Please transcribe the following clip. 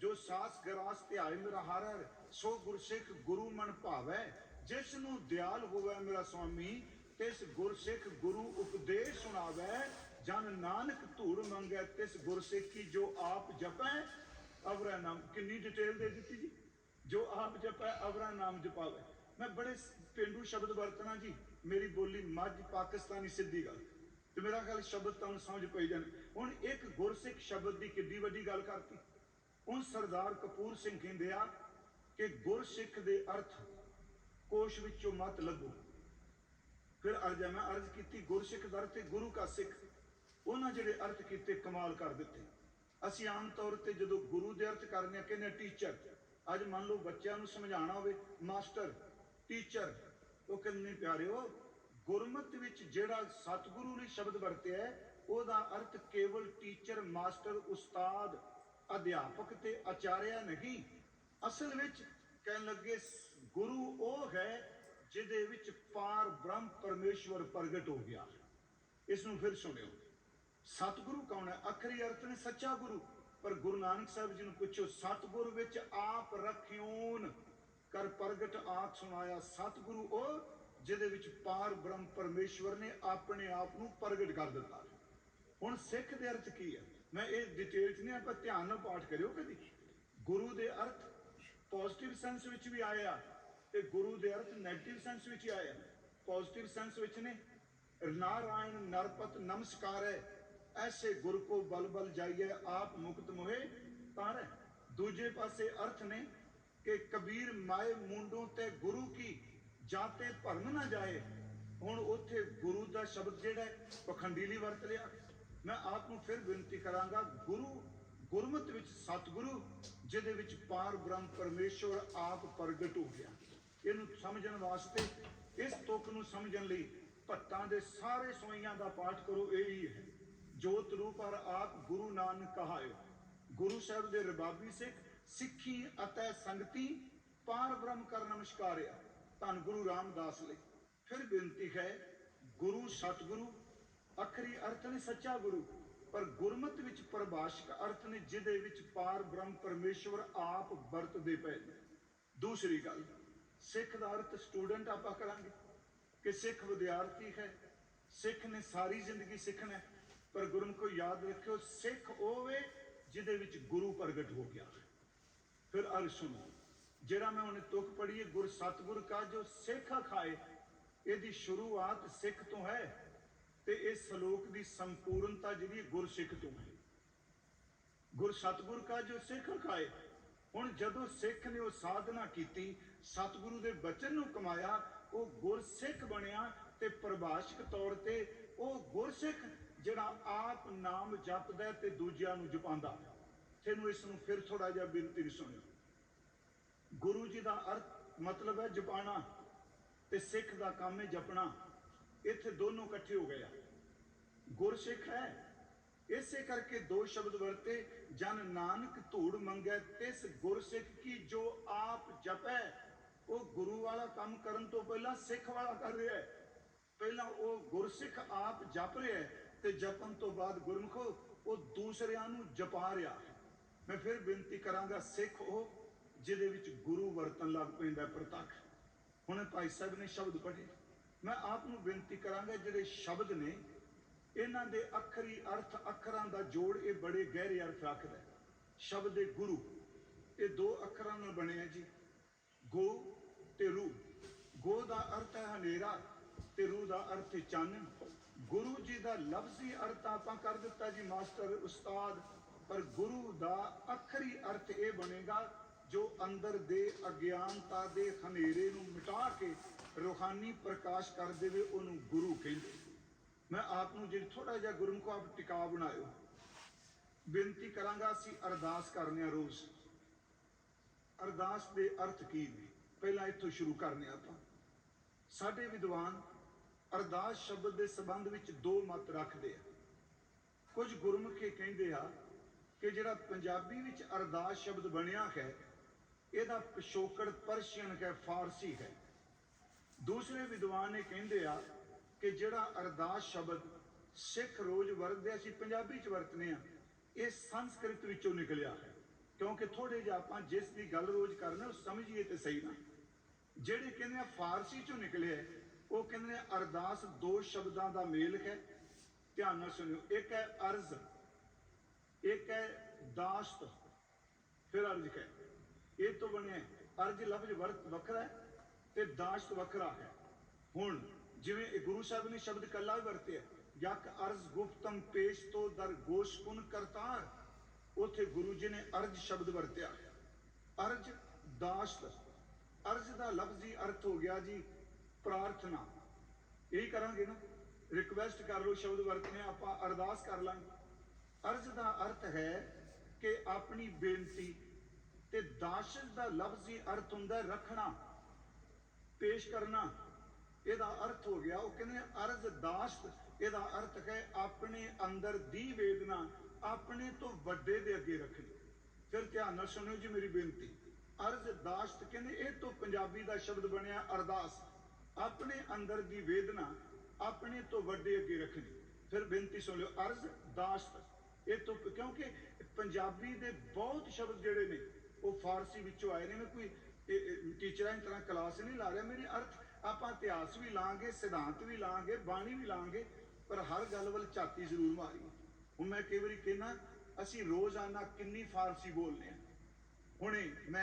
ਜੋ ਸਾਸ ਗਰਾਸ ਤੇ ਮੇਰਾ ਹਰ ਸੋ ਗੁਰਸਿੱਖ ਗੁਰੂ ਮਨ ਭਾਵੈ। ਜਿਸ ਨੂੰ ਦਿਆਲ ਹੋਵੇ ਮੇਰਾ ਸੁਆਮੀ ਤਿਸ ਗੁਰਸਿੱਖ ਗੁਰੂ ਉਪਦੇਸ਼ ਸੁਣਾਵੇ। ਜਨ ਨਾਨਕ ਧੂੜ ਮੰਗੈ, ਤਿਸ ਗੁਰਸਿੱਖੀ ਜੋ ਆਪ ਜਪੈ, ਅਵਰਾ ਨਾਮ। ਕਿੰਨੀ ਡਿਟੇਲ ਦੇ ਦਿੱਤੀ ਜੀ? ਜੋ ਆਪ ਜਪੈ, ਅਵਰਾ ਨਾਮ ਜਪਾਵੇ। ਮੈਂ ਬੜੇ ਸ- ਪੇਂਡੂ ਸ਼ਬਦ ਵਰਤਣਾ ਜੀ। ਮੇਰੀ ਬੋਲੀ ਮੱਝ ਪਾਕਿਸਤਾਨੀ ਸਿੱਧੀ ਗੱਲ। ਤੇ ਮੇਰਾ ਗੱਲ ਸ਼ਬਦ ਤੁਹਾਨੂੰ ਸਮਝ ਪਈ ਜਾਣ। ਹੁਣ ਇੱਕ ਗੁਰਸਿੱਖ ਸ਼ਬਦ ਦੀ ਕਿੱਡੀ ਵੱਡੀ ਗੱਲ ਕਰਤੀ। ਹੁਣ ਸਰਦਾਰ ਕਪੂਰ ਸਿੰਘ ਕਹਿੰਦੇ ਆ ਕਿ ਗੁਰਸਿੱਖ ਦੇ ਅਰਥ ਕੋਸ਼ ਵਿੱਚੋਂ ਮਤ ਲੱਭੋ। ਫਿਰ ਅਰਜ ਮੈਂ ਅਰਜ਼ ਕੀਤੀ ਗੁਰਸਿੱਖ ਦਾ ਅਰਥ ਹੈ ਗੁਰੂ ਕਾ ਸਿੱਖ, ਉਹਨਾਂ ਜਿਹੜੇ ਅਰਥ ਕੀਤੇ ਕਮਾਲ ਕਰ ਦਿੱਤੇ। ਅਸੀਂ ਆਮ ਤੌਰ ਤੇ ਜਦੋਂ ਗੁਰੂ ਦੇ ਅਰਥ ਕਰਨੇ ਆ ਕਹਿੰਦੇ ਟੀਚਰ, ਅੱਜ ਮੰਨ ਲਓ ਬੱਚਿਆਂ ਨੂੰ ਸਮਝਾਉਣਾ ਹੋਵੇ, ਮਾਸਟਰ, ਟੀਚਰ, ਉਹ ਕਹਿੰਦੇ ਨੇ, ਪਿਆਰਿਓ, ਗੁਰਮਤ ਵਿੱਚ ਜਿਹੜਾ ਸਤਿਗੁਰੂ ਨੇ ਸ਼ਬਦ ਵਰਤਿਆ ਉਹਦਾ ਅਰਥ ਕੇਵਲ ਟੀਚਰ, ਮਾਸਟਰ, ਉਸਤਾਦ ਅਧਿਆਪਕ ਤੇ ਆਚਾਰਿਆ ਨਹੀਂ। ਅਸਲ ਵਿੱਚ ਕਹਿਣ ਲੱਗੇ, ਗੁਰੂ ਉਹ ਹੈ ਜਿਹਦੇ ਵਿੱਚ ਪਾਰ ਬ੍ਰਹਮ ਪਰਮੇਸ਼ਵਰ ਪ੍ਰਗਟ ਹੋ ਗਿਆ। ਇਸ ਨੂੰ ਫਿਰ ਸੁਣਿਓ। ਸਤਿਗੁਰੂ ਕੌਣ ਹੈ? ਅਖਰੀ ਅਰਥ ਨੇ ਸੱਚਾ ਗੁਰੂ। ਪਰ ਗੁਰੂ ਨਾਨਕ ਸਾਹਿਬ ਜੀ ਨੂੰ ਪੁੱਛੋ, ਸਤਿਗੁਰ ਵਿੱਚ ਆਪ ਰਖਿਓਨ। ਕਰ ਪ੍ਰਗਟ ਆਖ ਸੁਣਾਇਆ ਸਤਿਗੁਰੂ ਉਹ ਜਿਹਦੇ ਵਿੱਚ ਪਾਰ ਬ੍ਰਹਮ ਪਰਮੇਸ਼ਵਰ ਨੇ ਆਪਣੇ ਆਪ ਨੂੰ ਪ੍ਰਗਟ ਕਰ ਦਿੱਤਾ। ਹੁਣ ਸਿੱਖ ਦੇ ਅਰਥ ਕੀ ਹੈ? ਮੈਂ ਇਹ ਡਿਟੇਲ ਚ ਨਹੀਂ, ਆਪਾਂ ਧਿਆਨ ਨਾਲ ਪਾਠ ਕਰਿਓ ਕਦੀ। ਗੁਰੂ ਦੇ ਅਰਥ ਪੋਜ਼ਿਟਿਵ ਸੈਂਸ ਵਿੱਚ ਵੀ ਆਏ ਤੇ ਗੁਰੂ ਦੇ ਅਰਥ ਨੈਗੇਟਿਵ ਸੈਂਸ ਵਿੱਚ ਵੀ ਪੋਜ਼ਿਟਿਵ ਸੈਂਸ ਵਿੱਚ ਨੇ, ਨਾਰਾਇਣ ਨਰਪਤ ਨਮਸਕਾਰ ਹੈ ਐਸੇ ਗੁਰ ਕੋ ਬਲ ਬਲ ਜਾਈਏ ਆਪ ਮੁਕਤ ਮੋਹੇ ਤਾਰੈ। ਦੂਜੇ ਪਾਸੇ ਅਰਥ ਨੇ ਕਿ ਕਬੀਰ ਮਾਏ ਮੁੰਡੋਂ ਤੇ ਗੁਰੂ ਕੀ ਜਾਤੇ ਭਰਮ ਨਾ ਜਾਏ। ਹੁਣ ਉੱਥੇ ਗੁਰੂ ਦਾ ਸ਼ਬਦ ਜਿਹੜਾ ਪਖੰਡੀਲੀ ਵਰਤ ਲਿਆ। ਮੈਂ ਆਪ ਨੂੰ ਫਿਰ ਬੇਨਤੀ ਕਰਾਂਗਾ, ਗੁਰੂ ਗੁਰਮਤ ਵਿੱਚ ਸਤਿਗੁਰੂ, ਜਿਹਦੇ ਵਿੱਚ ਪਾਰ ਬ੍ਰਹਮ ਪਰਮੇਸ਼ਵਰ ਆਪ ਪ੍ਰਗਟ ਹੋ ਗਿਆ। ਇਹਨੂੰ ਸਮਝਣ ਵਾਸਤੇ, ਇਸ ਤੁਕ ਨੂੰ ਸਮਝਣ ਲਈ ਭੱਤਾਂ ਦੇ ਸਾਰੇ ਸੋਈਆਂ ਦਾ ਪਾਠ ਕਰੋ, ਇਹ ਹੀ ਹੈ। ਜੋਤ ਰੂਪ ਹਰ ਆਪ ਗੁਰੂ ਨਾਨਕ ਕਹਾਇਓ। ਗੁਰੂ ਸਾਹਿਬ ਦੇ ਰਬਾਬੀ ਸਿੱਖ, ਸਿੱਖੀ ਅਤੇ ਸੰਗਤੀ ਪਾਰ ਬ੍ਰਹਮ ਕਰ ਨਮਸਕਾਰਿਆ। ਧੰਨ ਗੁਰੂ ਰਾਮਦਾਸ ਲਈ। ਫਿਰ ਬੇਨਤੀ ਹੈ, ਗੁਰੂ ਸਤਿਗੁਰੂ ਅਖਰੀ ਅਰਥ ਨੇ ਸੱਚਾ ਗੁਰੂ, ਪਰ ਗੁਰਮਤ ਵਿੱਚ ਪਰਿਭਾਸ਼ਕ ਅਰਥ ਨੇ ਜਿਹਦੇ ਵਿੱਚ ਪਾਰ ਬ੍ਰਹਮ ਪਰਮੇਸ਼ਵਰ ਆਪ ਵਰਤਦੇ ਪਏ ਨੇ ਦੂਸਰੀ ਗੱਲ, ਸਿੱਖ ਦਾ ਅਰਥ ਸਟੂਡੈਂਟ ਆਪਾਂ ਕਰਾਂਗੇ, ਕਿ ਸਿੱਖ ਵਿਦਿਆਰਥੀ ਹੈ, ਸਿੱਖ ਨੇ ਸਾਰੀ ਜ਼ਿੰਦਗੀ ਸਿੱਖਣਾ ਹੈ। ਪਰ ਗੁਰਮੁਖੋ ਯਾਦ ਰੱਖਿਓ, ਸਿੱਖ ਉਹ ਵੇ ਜਿਹਦੇ ਵਿੱਚ ਗੁਰੂ ਪ੍ਰਗਟ ਹੋ ਗਿਆ ਫਿਰ ਅਰ ਸੁਣੋ, ਜਿਹੜਾ ਮੈਂ ਉਹਨੇ ਤੁਕ ਪੜ੍ਹੀ ਗੁਰ ਸਤਿਗੁਰ ਕਾ ਜੋ ਸਿੱਖ ਖਾਏ, ਇਹਦੀ ਸ਼ੁਰੂਆਤ ਸਿੱਖ ਤੋਂ ਹੈ ਤੇ ਇਸ ਸ਼ਲੋਕ ਦੀ ਸੰਪੂਰਨਤਾ ਜਿਹੜੀ ਹੈ ਗੁਰਸਿੱਖ ਤੋਂ ਹੈ। ਗੁਰ ਸਤਿਗੁਰ ਕਾ ਜੋ ਸਿੱਖ ਖਾਏ ਹੁਣ ਜਦੋਂ ਸਿੱਖ ਨੇ ਉਹ ਸਾਧਨਾ ਕੀਤੀ, ਸਤਿਗੁਰੂ ਦੇ ਬਚਨ ਨੂੰ ਕਮਾਇਆ, ਉਹ ਗੁਰਸਿੱਖ ਬਣਿਆ ਤੇ ਪ੍ਰਭਾਸ਼ਕ ਤੌਰ ਤੇ ਉਹ ਗੁਰਸਿੱਖ ਜਿਹੜਾ ਆਪ ਨਾਮ ਜਪਦਾ ਤੇ ਦੂਜਿਆਂ ਨੂੰ ਜਪਾਉਂਦਾ। ਤੈਨੂੰ ਇਸ ਨੂੰ ਫਿਰ ਥੋੜਾ ਜਿਹਾ ਬੇਨਤੀ ਨਾਲ ਸੁਣਿਓ। ਗੁਰੂ ਜੀ ਦਾ ਅਰਥ ਮਤਲਬ ਹੈ ਜਪਾਣਾ ਤੇ ਸਿੱਖ ਦਾ ਕੰਮ ਹੈ ਜਪਣਾ। ਇੱਥੇ ਦੋਨੋਂ ਇਕੱਠੇ ਹੋ ਗਏ ਆ। ਗੁਰਸਿੱਖ ਹੈ, ਇਸੇ ਕਰਕੇ ਦੋ ਸ਼ਬਦ ਵਰਤੇ, ਜਨ ਨਾਨਕ ਧੂੜ ਮੰਗੈ, ਤਿਸ ਗੁਰਸਿੱਖ ਕੀ ਜੋ ਆਪ ਜਪੈ। ਉਹ ਗੁਰੂ ਵਾਲਾ ਕੰਮ ਕਰਨ ਤੋਂ ਪਹਿਲਾਂ ਸਿੱਖ ਵਾਲਾ ਕਰ ਰਿਹਾ ਹੈ। ਪਹਿਲਾਂ ਉਹ ਗੁਰਸਿੱਖ ਆਪ ਜਪ ਰਿਹਾ ਹੈ ਤੇ ਜਪਣ ਤੋਂ ਬਾਅਦ ਗੁਰਮੁਖੋ ਉਹ ਦੂਸਰਿਆਂ ਨੂੰ ਜਪਾ ਰਿਹਾ ਹੈ। ਮੈਂ ਫਿਰ ਬੇਨਤੀ ਕਰਾਂਗਾ ਸਿੱਖ ਉਹ, ਜਿਹਦੇ ਵਿੱਚ ਗੁਰੂ ਵਰਤਨ ਲੱਗ ਪੈਂਦਾ ਪ੍ਰਤੱਖ। ਹੁਣ ਭਾਈ ਸਾਹਿਬ ਨੇ ਸ਼ਬਦ ਪੜ੍ਹੇ। ਮੈਂ ਆਪ ਨੂੰ ਬੇਨਤੀ ਕਰਾਂਗਾ, ਜਿਹੜੇ ਸ਼ਬਦ ਨੇ, ਇਹਨਾਂ ਦੇ ਅੱਖਰੀ ਅਰਥ ਅੱਖਰਾਂ ਦਾ ਜੋੜ ਇਹ ਬੜੇ ਗਹਿਰੇ ਅਰਥ ਰੱਖਦਾ ਸ਼ਬਦ ਹੈ ਗੁਰੂ, ਇਹ ਦੋ ਅੱਖਰਾਂ ਨਾਲ ਬਣੇ ਹੈ ਜੀ। ਗੋ ਤੇ ਰੂ। ਗੋ ਦਾ ਅਰਥ ਹੈ ਹਨੇਰਾ ਤੇ ਰੂ ਦਾ ਅਰਥ ਹੈ ਚਾਨਣ ਗੁਰੂ ਜੀ ਦਾ ਲਫ਼ਜ਼ੀ ਅਰਥ ਆਪਾਂ ਕਰ ਦਿੱਤਾ ਜੀ, ਮਾਸਟਰ, ਉਸਤਾਦ, ਪਰ ਗੁਰੂ ਦਾ ਅੱਖਰੀ ਅਰਥ ਇਹ ਬਣੇਗਾ ਜੋ ਅੰਦਰ ਦੇ ਅਗਿਆਨਤਾ ਦੇ ਹਨੇਰੇ ਨੂੰ ਮਿਟਾ ਕੇ ਰੂਹਾਨੀ ਪ੍ਰਕਾਸ਼ ਕਰ ਦੇਵੇ, ਉਹਨੂੰ ਗੁਰੂ ਕਹਿੰਦੇ। ਮੈਂ ਆਪ ਨੂੰ ਜੇ ਥੋੜਾ ਜਿਹਾ ਗੁਰਮੁਖ ਆਪ ਟਿਕਾ ਬਣਾਇਓ। ਬੇਨਤੀ ਕਰਾਂਗਾ, ਅਸੀਂ ਅਰਦਾਸ ਕਰਨੇ ਆ ਰੋਜ਼। ਅਰਦਾਸ ਦੇ ਅਰਥ ਕੀ ਨੇ? ਪਹਿਲਾਂ ਇੱਥੋਂ ਸ਼ੁਰੂ ਕਰਨੇ ਆ ਆਪਾਂ। ਸਾਡੇ ਵਿਦਵਾਨ ਅਰਦਾਸ ਸ਼ਬਦ ਦੇ ਸੰਬੰਧ ਵਿੱਚ ਦੋ ਮਤ ਰੱਖਦੇ ਆ। ਕੁਝ ਗੁਰਮੁਖੇ ਕਹਿੰਦੇ ਆ ਕਿ ਜਿਹੜਾ ਪੰਜਾਬੀ ਵਿੱਚ ਅਰਦਾਸ ਸ਼ਬਦ ਬਣਿਆ ਹੈ ਇਹਦਾ ਪਿਛੋਕੜ ਪਰਸ਼ੀਅਨ ਹੈ ਫਾਰਸੀ ਹੈ ਦੂਸਰੇ ਵਿਦਵਾਨ ਇਹ ਕਹਿੰਦੇ ਆ ਕਿ ਜਿਹੜਾ ਅਰਦਾਸ ਸ਼ਬਦ ਸਿੱਖ ਰੋਜ਼ ਵਰਤਦੇ ਅਸੀਂ ਪੰਜਾਬੀ ਚ ਵਰਤਨੇ ਆ ਇਹ ਸੰਸਕ੍ਰਿਤ ਵਿੱਚੋਂ ਨਿਕਲਿਆ ਹੈ। ਕਿਉਂਕਿ ਥੋੜੇ ਜਿਹਾ ਆਪਾਂ ਜਿਸ ਦੀ ਗੱਲ ਰੋਜ਼ ਕਰਨਾ ਉਹ ਸਮਝੀਏ ਤੇ ਸਹੀ ਨਾ। ਜਿਹੜੇ ਕਹਿੰਦੇ ਆ ਫਾਰਸੀ ਚੋਂ ਨਿਕਲੇ ਆ, ਉਹ ਕਹਿੰਦੇ ਨੇ ਅਰਦਾਸ ਦੋ ਸ਼ਬਦਾਂ ਦਾ ਮੇਲ ਹੈ। ਧਿਆਨ ਨਾਲ ਸੁਣਿਓ ਇੱਕ ਹੈ ਅਰਜ਼ ਇੱਕ ਹੈ ਦਾਸ਼ਤ ਫਿਰ ਅਰਜ਼ ਹੈ ਇਹ ਤੋਂ ਬਣਿਆ ਅਰਜ਼ ਲਫ਼ਜ਼ ਵੱਖਰਾ ਹੈ ਤੇ ਦਾਸ਼ਤ ਵੱਖਰਾ ਹੈ। ਹੁਣ ਜਿਵੇਂ ਇਹ ਗੁਰੂ ਸਾਹਿਬ ਨੇ ਸ਼ਬਦ ਕੱਲਾ ਹੀ ਵਰਤਿਆ ਯਕ ਅਰਜ਼ ਗੁਫਤਮ ਪੇਸ਼ ਤੋਂ ਦਰ ਕੁਨ ਕਰਤਾਰ, ਉਥੇ ਗੁਰੂ ਜੀ ਨੇ ਅਰਜ਼ ਸ਼ਬਦ ਵਰਤਿਆ ਅਰਜ ਦਾਸ਼ਤ ਅਰਜ ਦਾ ਲਫ਼ਜ਼ੀ ਅਰਥ ਹੋ ਗਿਆ ਜੀ ਪ੍ਰਾਰਥਨਾ। ਇਹ ਕਰਾਂਗੇ ਨਾ ਰਿਕਵੈਸਟ ਕਰ ਲਓ ਸ਼ਬਦ ਵਰਤਨੇ, ਆਪਾਂ ਅਰਦਾਸ ਕਰ ਲਾਂਗੇ। ਅਰਜ ਦਾ ਅਰਥ ਹੈ ਕਿ ਆਪਣੀ ਬੇਨਤੀ ਤੇ ਦਾਸ਼ਤ ਦਾ ਲਫ਼ਜ਼ੀ ਅਰਥ ਹੁੰਦਾ ਰੱਖਣਾ, ਪੇਸ਼ ਕਰਨਾ। ਇਹਦਾ ਅਰਥ ਹੋ ਗਿਆ, ਉਹ ਕਹਿੰਦੇ ਅਰਜ਼ ਦਾਸ਼ਤ। ਇਹਦਾ ਅਰਥ ਹੈ ਆਪਣੇ ਅੰਦਰ ਦੀ ਵੇਦਨਾ, ਆਪਣੇ ਤੋਂ ਵੱਡੇ ਦੇ ਅੱਗੇ ਰੱਖਣੀ। ਫਿਰ ਧਿਆਨ ਨਾਲ ਸੁਣਿਓ ਜੀ ਮੇਰੀ ਬੇਨਤੀ। ਅਰਜ਼ ਦਾਸ਼ਤ ਕਹਿੰਦੇ, ਇਹ ਤੋਂ ਪੰਜਾਬੀ ਦਾ ਸ਼ਬਦ ਬਣਿਆ ਅਰਦਾਸ। ਆਪਣੇ ਅੰਦਰ ਦੀ ਵੇਦਨਾ, ਆਪਣੇ ਤੋਂ ਵੱਡੇ ਅੱਗੇ ਰੱਖਣੀ। ਫਿਰ ਬੇਨਤੀ ਸੁਣ ਲਿਓ ਅਰਜ਼ ਦਾਸ਼ਤ। ਇਹ ਤੋਂ ਕਿਉਂਕਿ ਪੰਜਾਬੀ ਦੇ ਬਹੁਤ ਸ਼ਬਦ ਜਿਹੜੇ ਨੇ ਉਹ ਫਾਰਸੀ ਵਿੱਚੋਂ ਆਏ ਨੇ ਮੈਂ ਕੋਈ ਟੀਚਰਾਂ ਦੀ ਤਰ੍ਹਾਂ ਕਲਾਸ ਨਹੀਂ ਲਾ ਰਿਹਾ। ਮੇਰੇ ਅਰਥ, ਆਪਾਂ ਇਤਿਹਾਸ ਵੀ ਲਾਂਗੇ, ਸਿਧਾਂਤ ਵੀ ਲਾਂਗੇ, ਬਾਣੀ ਵੀ ਲਾਂਗੇ, ਪਰ ਹਰ ਗੱਲ ਵੱਲ ਝਾਤੀ ਜ਼ਰੂਰ ਮਾਰੀ ਹੁਣ ਮੈਂ ਕਈ ਵਾਰੀ ਕਹਿੰਦਾ, ਅਸੀਂ ਰੋਜ਼ਾਨਾ ਕਿੰਨੀ ਫਾਰਸੀ ਬੋਲਦੇ ਹਾਂ। ਹੁਣੇ ਮੈਂ